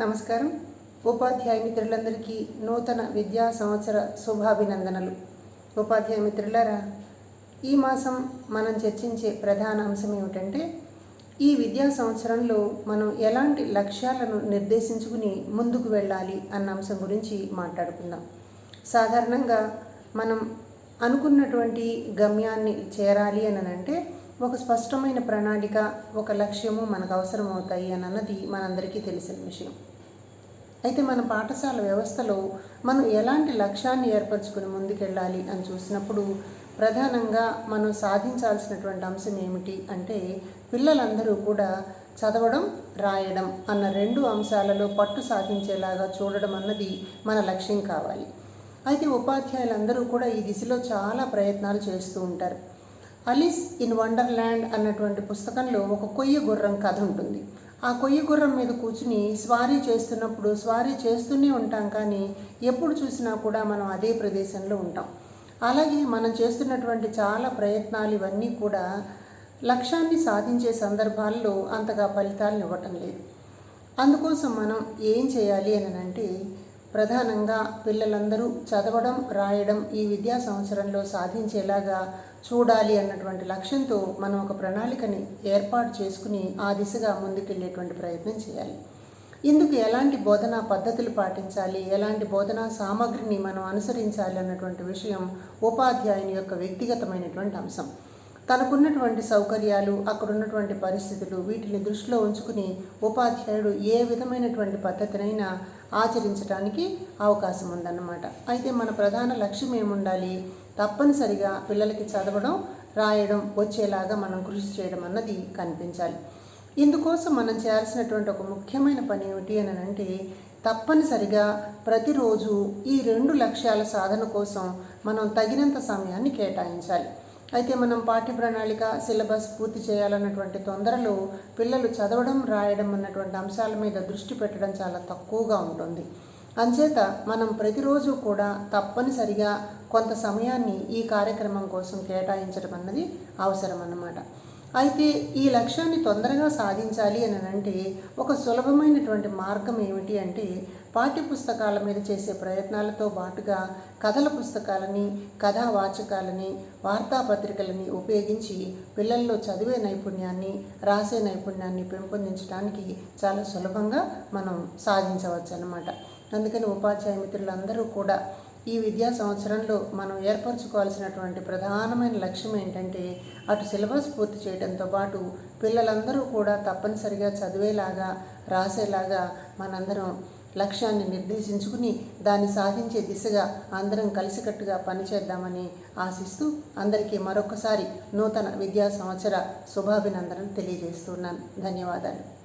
నమస్కారం. ఉపాధ్యాయ మిత్రులందరికీ నూతన విద్యా సంవత్సర శుభాభినందనలు. ఉపాధ్యాయ మిత్రులారా ఈ మాసం మనం చర్చించే ప్రధాన అంశం ఏమిటంటే ఈ విద్యా సంవత్సరంలో మనం ఎలాంటి లక్ష్యాలను నిర్దేశించుకుని ముందుకు వెళ్ళాలి అన్న అంశం గురించి మాట్లాడుకుందాం. సాధారణంగా మనం అనుకున్నటువంటి గమ్యాన్ని చేరాలి అని అంటే ఒక స్పష్టమైన ప్రణాళిక ఒక లక్ష్యము మనకు అవసరం అవుతాయి అన్నది మనందరికీ తెలిసిన విషయం. అయితే మన పాఠశాల వ్యవస్థలో మనం ఎలాంటి లక్ష్యాన్ని ఏర్పరచుకుని ముందుకెళ్ళాలి అని చూసినప్పుడు ప్రధానంగా మనం సాధించాల్సినటువంటి అంశం ఏమిటి అంటే పిల్లలందరూ కూడా చదవడం రాయడం అన్న రెండు అంశాలలో పట్టు సాధించేలాగా చూడడం అన్నది మన లక్ష్యం కావాలి. అయితే ఉపాధ్యాయులందరూ కూడా ఈ దిశలో చాలా ప్రయత్నాలు చేస్తూ ఉంటారు. అలిస్ ఇన్ వండర్ల్యాండ్ అన్నటువంటి పుస్తకంలో ఒక కొయ్య గుర్రం కథ ఉంటుంది. ఆ కొయ్య గుర్రం మీద కూర్చుని స్వారీ చేస్తున్నప్పుడు స్వారీ చేస్తూనే ఉంటాం కానీ ఎప్పుడు చూసినా కూడా మనం అదే ప్రదేశంలో ఉంటాం. అలాగే మనం చేస్తున్నటువంటి చాలా ప్రయత్నాలు ఇవన్నీ కూడా లక్ష్యాన్ని సాధించే సందర్భాల్లో అంతగా ఫలితాలను ఇవ్వటం లేదు. అందుకోసం మనం ఏం చేయాలి అని అంటే ప్రధానంగా పిల్లలందరూ చదవడం రాయడం ఈ విద్యా సంవత్సరంలో సాధించేలాగా చూడాలి అన్నటువంటి లక్ష్యంతో మనం ఒక ప్రణాళికని ఏర్పాటు చేసుకుని ఆ దిశగా ముందుకెళ్ళేటువంటి ప్రయత్నం చేయాలి. ఇందుకు ఎలాంటి బోధనా పద్ధతులు పాటించాలి ఎలాంటి బోధనా సామగ్రిని మనం అనుసరించాలి అన్నటువంటి విషయం ఉపాధ్యాయుని యొక్క వ్యక్తిగతమైనటువంటి అంశం. తనకున్నటువంటి సౌకర్యాలు అక్కడ ఉన్నటువంటి పరిస్థితులు వీటిని దృష్టిలో ఉంచుకుని ఉపాధ్యాయుడు ఏ విధమైనటువంటి పద్ధతినైనా ఆచరించడానికి అవకాశం ఉందన్నమాట. అయితే మన ప్రధాన లక్ష్యం ఏముండాలి? తప్పనిసరిగా పిల్లలకి చదవడం రాయడం వచ్చేలాగా మనం కృషి చేయడం అన్నది కనిపించాలి. ఇందుకోసం మనం చేయాల్సినటువంటి ఒక ముఖ్యమైన పని ఏమిటి అని అంటే తప్పనిసరిగా ప్రతిరోజు ఈ రెండు లక్ష్యాల సాధన కోసం మనం తగినంత సమయాన్ని కేటాయించాలి. అయితే మనం పాఠ్య ప్రణాళిక సిలబస్ పూర్తి చేయాలన్నటువంటి తొందరలో పిల్లలు చదవడం రాయడం అన్నటువంటి అంశాల మీద దృష్టి పెట్టడం చాలా తక్కువగా ఉంటుంది. అంచేత మనం ప్రతిరోజు కూడా తప్పనిసరిగా కొంత సమయాన్ని ఈ కార్యక్రమం కోసం కేటాయించడం అన్నది అవసరం అన్నమాట అయితే ఈ లక్ష్యాన్ని తొందరగా సాధించాలి అని అంటే ఒక సులభమైనటువంటి మార్గం ఏమిటి అంటే పాఠ్యపుస్తకాల మీద చేసే ప్రయత్నాలతో పాటుగా కథల పుస్తకాలని కథా వాచకాలని వార్తాపత్రికలని ఉపయోగించి పిల్లల్లో చదివే నైపుణ్యాన్ని రాసే నైపుణ్యాన్ని పెంపొందించడానికి చాలా సులభంగా మనం సాధించవచ్చు అన్నమాట అందుకని ఉపాధ్యాయ మిత్రులందరూ కూడా ఈ విద్యా సంవత్సరంలో మనం ఏర్పరచుకోవాల్సినటువంటి ప్రధానమైన లక్ష్యం ఏంటంటే అటు సిలబస్ పూర్తి చేయడంతో పాటు పిల్లలందరూ కూడా తప్పనిసరిగా చదివేలాగా రాసేలాగా మనందరం లక్ష్యాన్ని నిర్దేశించుకుని దాన్ని సాధించే దిశగా అందరం కలిసికట్టుగా పనిచేద్దామని ఆశిస్తూ అందరికీ మరొకసారి నూతన విద్యా సంవత్సర శుభాభినందనలు తెలియజేస్తున్నాను. ధన్యవాదాలు.